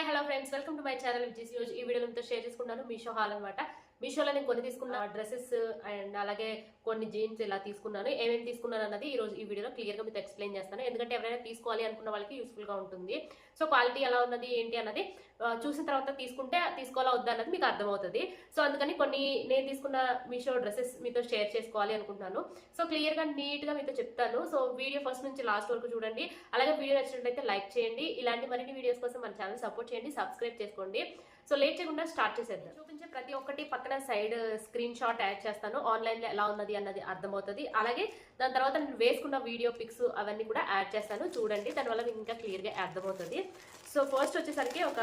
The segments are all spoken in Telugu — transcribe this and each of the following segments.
Hi hello friends. Welcome to my channel which ఈ వీడియో షేర్ చేసుకున్నాను మీషో హాల్ అనమాట మీషోలో నేను కొన్ని తీసుకున్న డ్రెస్సెస్ అండ్ అలాగే కొన్ని జీన్స్ ఇలా తీసుకున్నాను. ఏమేమి తీసుకున్నాను అన్నది ఈ రోజు ఈ వీడియోలో క్లియర్గా మీకు ఎక్స్ప్లెయిన్ చేస్తాను. ఎందుకంటే ఎవరైనా తీసుకోవాలి అనుకున్న వాళ్ళకి యూస్ఫుల్గా ఉంటుంది. సో క్వాలిటీ ఎలా ఉన్నది ఏంటి అన్నది చూసిన తర్వాత తీసుకుంటే తీసుకోవాలా వద్దా అన్నది మీకు అర్థమవుతుంది. సో అందుకని కొన్ని నేను తీసుకున్న మీషో డ్రెస్సెస్ మీతో షేర్ చేసుకోవాలి అనుకుంటున్నాను. సో క్లియర్గా నీట్గా మీతో చెప్తాను. సో వీడియో ఫస్ట్ నుంచి లాస్ట్ వరకు చూడండి. అలాగే వీడియో నచ్చినట్లయితే లైక్ చేయండి. ఇలాంటి మరిన్ని వీడియోస్ కోసం మన ఛానల్ సపోర్ట్ చేయండి. సబ్స్క్రైబ్ చేసుకోండి. సో లేట్ చేయకుండా స్టార్ట్ చేసేద్దాం. చూపించే ప్రతి ఒక్కటి పక్కన సైడ్ స్క్రీన్ షాట్ యాడ్ చేస్తాను. ఆన్లైన్లో ఎలా ఉన్నది అన్నది అర్థమవుతుంది. అలాగే దాని తర్వాత నేను వేసుకున్న వీడియో పిక్స్ అవన్నీ కూడా యాడ్ చేస్తాను. చూడండి దానివల్ల మీకు ఇంకా క్లియర్గా అర్థమవుతుంది. సో ఫస్ట్ వచ్చేసరికి ఒక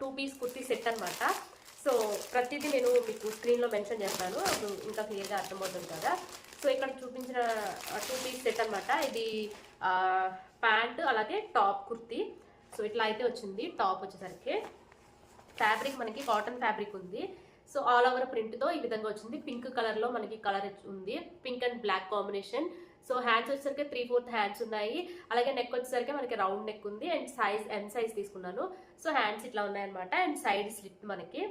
టూ పీస్ కుర్తీ సెట్ అనమాట సో ప్రతిదీ నేను మీకు స్క్రీన్లో మెన్షన్ చేస్తాను. అప్పుడు ఇంకా క్లియర్గా అర్థమవుతుంది కదా. సో ఇక్కడ చూపించిన టూ పీస్ సెట్ అనమాట ఇది ప్యాంట్ అలాగే టాప్ కుర్తీ. సో ఇట్లా అయితే వచ్చింది టాప్ వచ్చేసరికి. ఫ్యాబ్రిక్ మనకి కాటన్ ఫ్యాబ్రిక్ ఉంది. సో ఆల్ ఓవర్ ప్రింట్తో ఈ విధంగా వచ్చింది. పింక్ కలర్లో మనకి కలర్ ఉంది. Pink and black combination. So hands వచ్చేసరికి త్రీ ఫోర్త్ హ్యాండ్స్ ఉన్నాయి. అలాగే నెక్ వచ్చేసరికి మనకి రౌండ్ నెక్ ఉంది. అండ్ సైజ్ ఎం సైజ్ తీసుకున్నాను. సో హ్యాండ్స్ ఇట్లా ఉన్నాయన్నమాట. అండ్ సైడ్ స్లిప్ మనకి.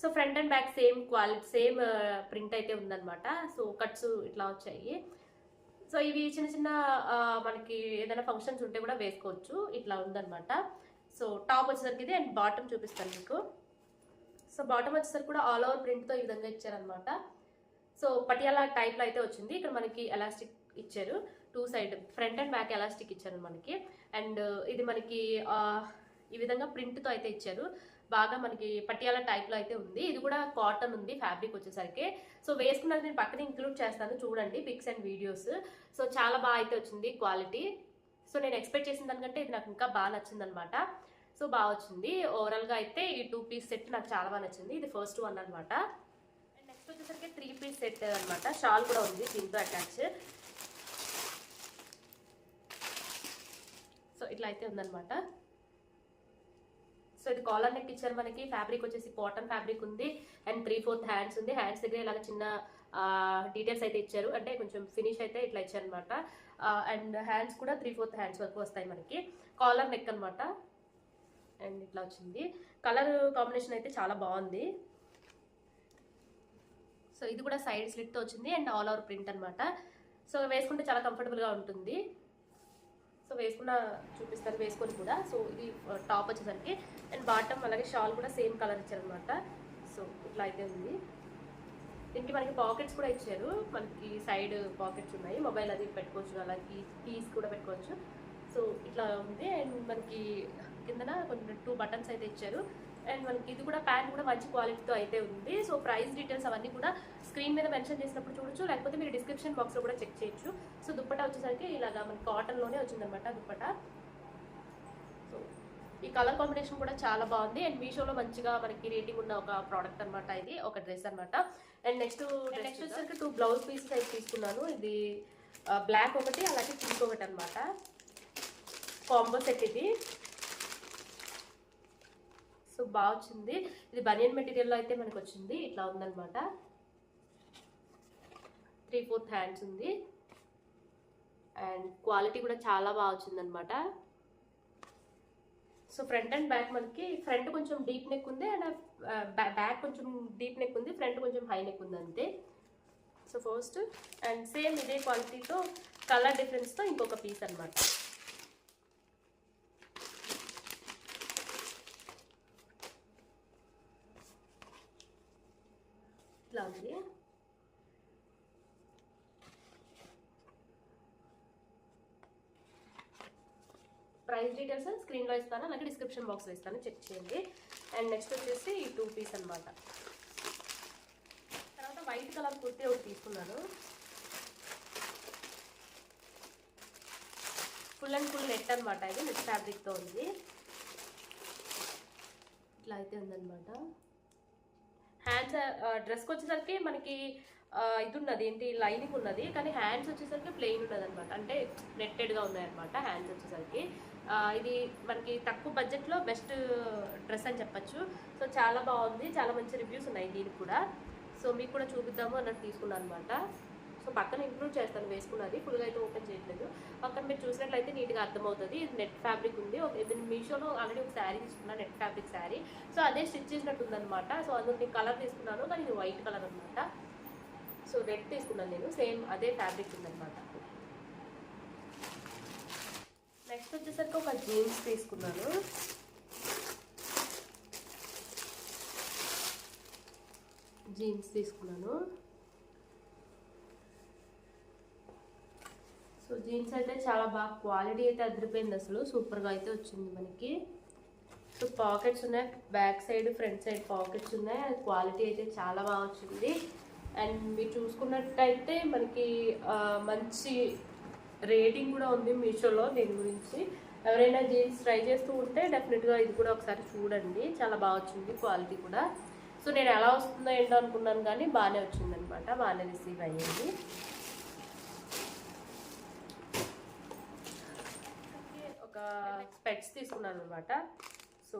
So front and back same quality same print అయితే ఉందన్నమాట. సో కట్స్ ఇట్లా వచ్చాయి. సో ఇవి చిన్న చిన్న మనకి ఏదైనా ఫంక్షన్స్ ఉంటే కూడా వేసుకోవచ్చు. ఇట్లా ఉందన్నమాట. సో టాప్ వచ్చేసరికి ఇది అండ్ బాటమ్ చూపిస్తాను మీకు. సో బాటమ్ వచ్చేసరికి కూడా ఆల్ ఓవర్ ప్రింట్తో ఈ విధంగా ఇచ్చారనమాట సో పటియాలా టైప్లో అయితే వచ్చింది. ఇక్కడ మనకి ఎలాస్టిక్ ఇచ్చారు. Two side front and back elastic ఇచ్చారు మనకి. అండ్ uh, ఇది మనకి uh, ఈ విధంగా ప్రింట్తో అయితే ఇచ్చారు. బాగా మనకి పటియాలా టైప్లో అయితే ఉంది. ఇది కూడా కాటన్ ఉంది ఫ్యాబ్రిక్ వచ్చేసరికి. సో వేసుకున్నది నేను పక్కన ఇంక్లూడ్ చేస్తాను. చూడండి పిక్స్ అండ్ వీడియోస్ సో చాలా బాగా అయితే వచ్చింది క్వాలిటీ సో నేను ఎక్స్పెక్ట్ చేసిన దానికంటే ఇది నాకు ఇంకా బాగా నచ్చింది అనమాట సో బాగా వచ్చింది. ఓవరాల్గా అయితే ఈ టూ పీస్ సెట్ నాకు చాలా బాగా నచ్చింది. ఇది ఫస్ట్ వన్ అనమాట అండ్ నెక్స్ట్ వచ్చేసరికి త్రీ పీస్ సెట్ అనమాట షాల్ కూడా ఉంది దీంతో అటాచ్ సో ఇట్లా అయితే ఉందనమాట సో ఇది కాలర్ నెక్ ఇచ్చారు మనకి. ఫ్యాబ్రిక్ వచ్చేసి కాటన్ ఫ్యాబ్రిక్ ఉంది. అండ్ త్రీ ఫోర్త్ హ్యాండ్స్ ఉంది. హ్యాండ్స్ దగ్గర ఇలాగ చిన్న డీటెయిల్స్ అయితే ఇచ్చారు. అంటే కొంచెం ఫినిష్ అయితే ఇట్లా ఇచ్చారనమాట అండ్ హ్యాండ్స్ కూడా త్రీ ఫోర్త్ హ్యాండ్స్ వరకు వస్తాయి మనకి. కాలర్ నెక్ అనమాట అండ్ ఇట్లా వచ్చింది. కలర్ కాంబినేషన్ అయితే చాలా బాగుంది. సో ఇది కూడా సైడ్ స్లిట్తో వచ్చింది అండ్ ఆల్ ఓవర్ ప్రింట్ అనమాట సో వేసుకుంటే చాలా కంఫర్టబుల్గా ఉంటుంది. సో వేసుకున్న చూపిస్తాను వేసుకొని కూడా. సో ఇది టాప్ వచ్చేసరికి. అండ్ బాటమ్ అలాగే షాల్ కూడా సేమ్ కలర్ ఇచ్చారనమాట సో ఇట్లా అయితే ఉంది. దీనికి మనకి పాకెట్స్ కూడా ఇచ్చారు. మనకి సైడ్ పాకెట్స్ ఉన్నాయి. మొబైల్ అది పెట్టుకోవచ్చు అలాగే కీస్ కూడా పెట్టుకోవచ్చు. సో ఇట్లా ఉంది. అండ్ మనకి కిందన కొన్ని టూ బటన్స్ అయితే ఇచ్చారు. అండ్ మనకి ఇది కూడా ప్యాంట్ కూడా మంచి క్వాలిటీతో అయితే ఉంది. సో ప్రైస్ డీటెయిల్స్ అవన్నీ కూడా స్క్రీన్ మీద మెన్షన్ చేసినప్పుడు చూడొచ్చు. లేకపోతే మీరు డిస్క్రిప్షన్ బాక్స్లో కూడా చెక్ చేయొచ్చు. సో దుప్పటా వచ్చేసరికి ఇలాగా మనకి కాటన్లోనే వచ్చిందనమాట దుప్పటా. ఈ కలర్ కాంబినేషన్ కూడా చాలా బాగుంది. అండ్ మీషోలో మంచిగా మనకి రేటింగ్ ఉన్న ఒక ప్రోడక్ట్ అన్నమాట ఇది ఒక డ్రెస్ అన్నమాట. అండ్ నెక్స్ట్ నెక్స్ట్ వచ్చేసరికి టూ బ్లౌజ్ పీసెస్ అయితే తీసుకున్నాను. ఇది బ్లాక్ ఒకటి అలాగే పింక్ ఒకటి అనమాట కాంబో సెట్ ఇది. సో బాగా వచ్చింది. ఇది బనియన్ మెటీరియల్లో అయితే మనకు వచ్చింది. ఇట్లా ఉందన్నమాట. త్రీ ఫోర్త్ హ్యాండ్స్ ఉంది. అండ్ క్వాలిటీ కూడా చాలా బాగా వచ్చిందనమాట సో ఫ్రంట్ అండ్ బ్యాక్ మనకి ఫ్రంట్ కొంచెం డీప్ నెక్ ఉంది అండ్ బ్యాక్ uh, కొంచెం డీప్ నెక్ ఉంది ఫ్రంట్ కొంచెం హై నెక్ ఉంది అంతే. సో ఫస్ట్ అండ్ సేమ్ ఇదే క్వాలిటీతో కలర్ డిఫరెన్స్తో ఇంకొక పీస్ అన్నమాట. ఇట్లా ఉంది. ప్రైస్ డీటెయిల్స్ స్క్రీన్లో ఇస్తాను అలాగే డిస్క్రిప్షన్ బాక్స్లో ఇస్తాను. చెక్ చేయండి. అండ్ నెక్స్ట్ వచ్చేసి ఈ టూ పీస్ అనమాట తర్వాత వైట్ కలర్ కుర్తీ ఒకటి తీసుకున్నాను. ఫుల్ అండ్ ఫుల్ నెట్ అనమాట ఇది నెట్ ఫ్యాబ్రిక్తో ఉంది. ఇట్లా అయితే ఉందనమాట హ్యాండ్స్ డ్రెస్కి వచ్చేసరికి మనకి ఇది ఉన్నది ఏంటి లైనింగ్ ఉన్నది కానీ హ్యాండ్స్ వచ్చేసరికి ప్లెయిన్ ఉన్నది అనమాట అంటే నెట్టెడ్గా ఉన్నాయన్నమాట హ్యాండ్స్ వచ్చేసరికి. ఇది మనకి తక్కువ బడ్జెట్లో బెస్ట్ డ్రెస్ అని చెప్పచ్చు. సో చాలా బాగుంది. చాలా మంచి రివ్యూస్ ఉన్నాయి దీనికి కూడా. సో మీకు కూడా చూపిద్దాము అన్నట్టు తీసుకున్నాను అనమాట సో పక్కన ఇంక్లూడ్ చేస్తాను వేసుకున్నది. ఫుల్గా అయితే ఓపెన్ చేయట్లేదు. పక్కన మీరు చూసినట్లయితే నీట్గా అర్థమవుతుంది. ఇది నెట్ ఫ్యాబ్రిక్ ఉంది. ఇది మీషోలో ఆల్రెడీ ఒక శారీ తీసుకున్నాను నెట్ ఫ్యాబ్రిక్ శారీ సో అదే స్టిచ్ చేసినట్టు ఉందన్నమాట. సో అందులో నేను కలర్ తీసుకున్నాను. కానీ ఇది వైట్ కలర్ అనమాట సో రెడ్ తీసుకున్నాను నేను. సేమ్ అదే ఫ్యాబ్రిక్ ఉందన్నమాట. నెక్స్ట్ వచ్చేసరికి ఒక జీన్స్ తీసుకున్నాను. జీన్స్ తీసుకున్నాను. సో జీన్స్ అయితే చాలా బాగా క్వాలిటీ అయితే అదిరిపోయింది అసలు. సూపర్గా అయితే వచ్చింది మనకి. సో పాకెట్స్ ఉన్నాయి. Back side front side pockets ఉన్నాయి. అది క్వాలిటీ అయితే చాలా బాగా వచ్చింది. అండ్ మీరు చూసుకున్నట్టయితే మనకి మంచి రేటింగ్ కూడా ఉంది మీషోలో దీని గురించి. ఎవరైనా జీన్స్ ట్రై చేస్తూ ఉంటే డెఫినెట్గా ఇది కూడా ఒకసారి చూడండి. చాలా బాగా వచ్చింది క్వాలిటీ కూడా. సో నేను ఎలా వస్తుందో ఏంటో అనుకున్నాను కానీ బాగానే వచ్చింది అనమాట బాగానే రిసీవ్ అయ్యింది. ఒక స్పెట్స్ తీసుకున్నాను అనమాట సో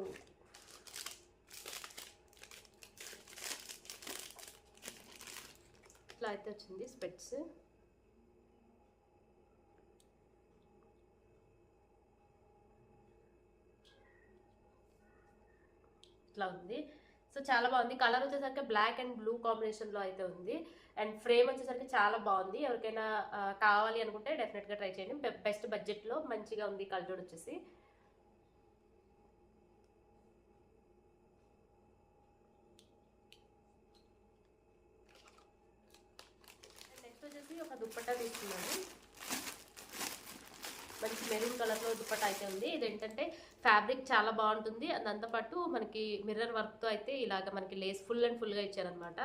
ఇట్లా అయితే వచ్చింది స్పెట్స్ ఇట్లా ఉంది. సో చాలా బాగుంది. కలర్ వచ్చేసరికి బ్లాక్ అండ్ బ్లూ కాంబినేషన్లో అయితే ఉంది. అండ్ ఫ్రేమ్ వచ్చేసరికి చాలా బాగుంది. ఎవరికైనా కావాలి అనుకుంటే డెఫినెట్గా ట్రై చేయండి. బెస్ట్ బడ్జెట్లో మంచిగా ఉంది కలర్ వచ్చేసి. నెక్స్ట్ వచ్చేసి ఒక దుప్పట్టా తీసుకున్నాను. మంచి మెరూన్ కలర్లో దుప్పట అయితే ఉంది. ఇది ఏంటంటే ఫ్యాబ్రిక్ చాలా బాగుంటుంది. దాంతోపాటు మనకి మిర్రర్ వర్క్తో అయితే ఇలాగ మనకి లేస్ ఫుల్ అండ్ ఫుల్గా ఇచ్చారనమాట.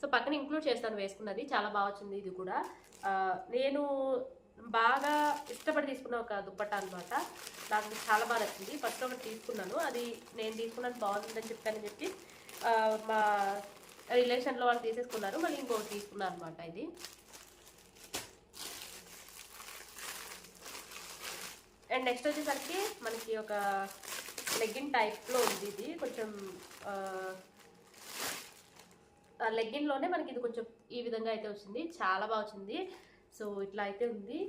సో పక్కన ఇంక్లూడ్ చేస్తాను వేసుకున్నది. చాలా బాగా వచ్చింది ఇది కూడా. నేను బాగా ఇష్టపడి తీసుకున్న ఒక దుప్పట్ట అనమాట. నాకు చాలా బాగా నచ్చింది. ఫస్ట్ ఒకటి తీసుకున్నాను. అది నేను తీసుకున్నది బాగుందని చెప్పానని చెప్పి మా రిలేషన్లో వాళ్ళు తీసేసుకున్నారు. మళ్ళీ ఇంకొకటి తీసుకున్నాను అనమాట ఇది. అండ్ నెక్స్ట్ వచ్చేసరికి మనకి ఒక లెగ్గిన్ టైప్లో ఉంది ఇది. కొంచెం లెగ్గిన్లోనే మనకి ఇది కొంచెం ఈ విధంగా అయితే వచ్చింది. చాలా బాగా వచ్చింది. సో ఇట్లా అయితే ఉంది.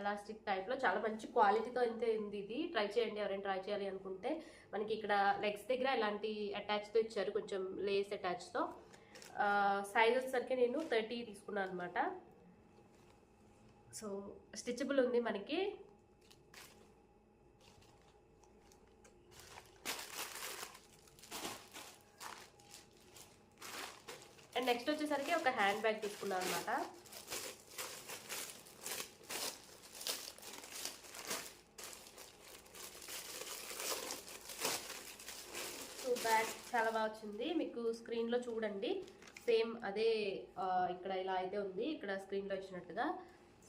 ఎలాస్టిక్ టైప్లో చాలా మంచి క్వాలిటీతో అయితే ఉంది ఇది. ట్రై చేయండి. ఎవరైనా ట్రై చేయాలి అనుకుంటే మనకి ఇక్కడ లెగ్స్ దగ్గర ఇలాంటి అటాచ్తో ఇచ్చారు. కొంచెం లేస్ అటాచ్తో సైజ్ వచ్చేసరికి నేను థర్టీ తీసుకున్నాను అనమాట సో స్టిచబుల్ ఉంది మనకి. నెక్స్ట్ వచ్చేసరికి ఒక హ్యాండ్ బ్యాగ్ తీసుకున్నాను అనమాట సో బ్యాగ్ చాలా బాగా వచ్చింది. మీకు స్క్రీన్లో చూడండి. సేమ్ అదే ఇక్కడ ఇలా అయితే ఉంది. ఇక్కడ స్క్రీన్లో ఇచ్చినట్టుగా.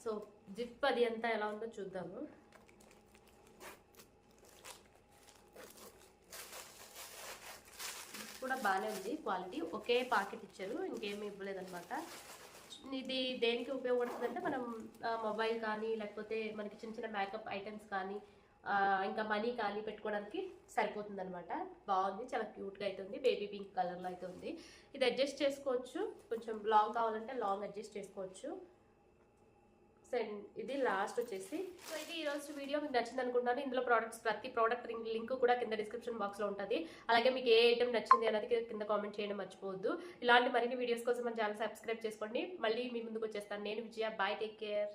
సో జిప్ అది అంతా ఎలా ఉందో చూద్దాము. కూడా బాగానే ఉంది. క్వాలిటీ ఒకే పాకెట్ ఇచ్చారు. ఇంకేమీ ఇవ్వలేదన్నమాట. ఇది దేనికి ఉపయోగపడుతుంది అంటే మనం మొబైల్ కానీ లేకపోతే మనకి చిన్న చిన్న మేకప్ ఐటమ్స్ కానీ ఇంకా మనీ కానీ పెట్టుకోవడానికి సరిపోతుంది అనమాట బాగుంది. చాలా క్యూట్గా అయితే ఉంది. బేబీ పింక్ కలర్లో అయితే ఉంది. ఇది అడ్జస్ట్ చేసుకోవచ్చు. కొంచెం లాంగ్ కావాలంటే లాంగ్ అడ్జస్ట్ చేసుకోవచ్చు. సో ఇది లాస్ట్ వచ్చేసి. సో ఇది ఈ రోజు వీడియో మీకు నచ్చింది అనుకుంటాను. ఇందులో ప్రోడక్ట్స్ ప్రతి ప్రోడక్ట్ లింక్ కూడా కింద డిస్క్రిప్షన్ బాక్స్లో ఉంటుంది. అలాగే మీకు ఏ ఐటమ్ నచ్చింది అనేది కింద కామెంట్ చేయడం మర్చిపోవద్దు. ఇలాంటి మరిన్ని వీడియోస్ కోసం మన ఛానల్ సబ్స్క్రైబ్ చేసుకోండి. మళ్ళీ మీ ముందుకు వచ్చేస్తాను. నేను విజయ. Bye take care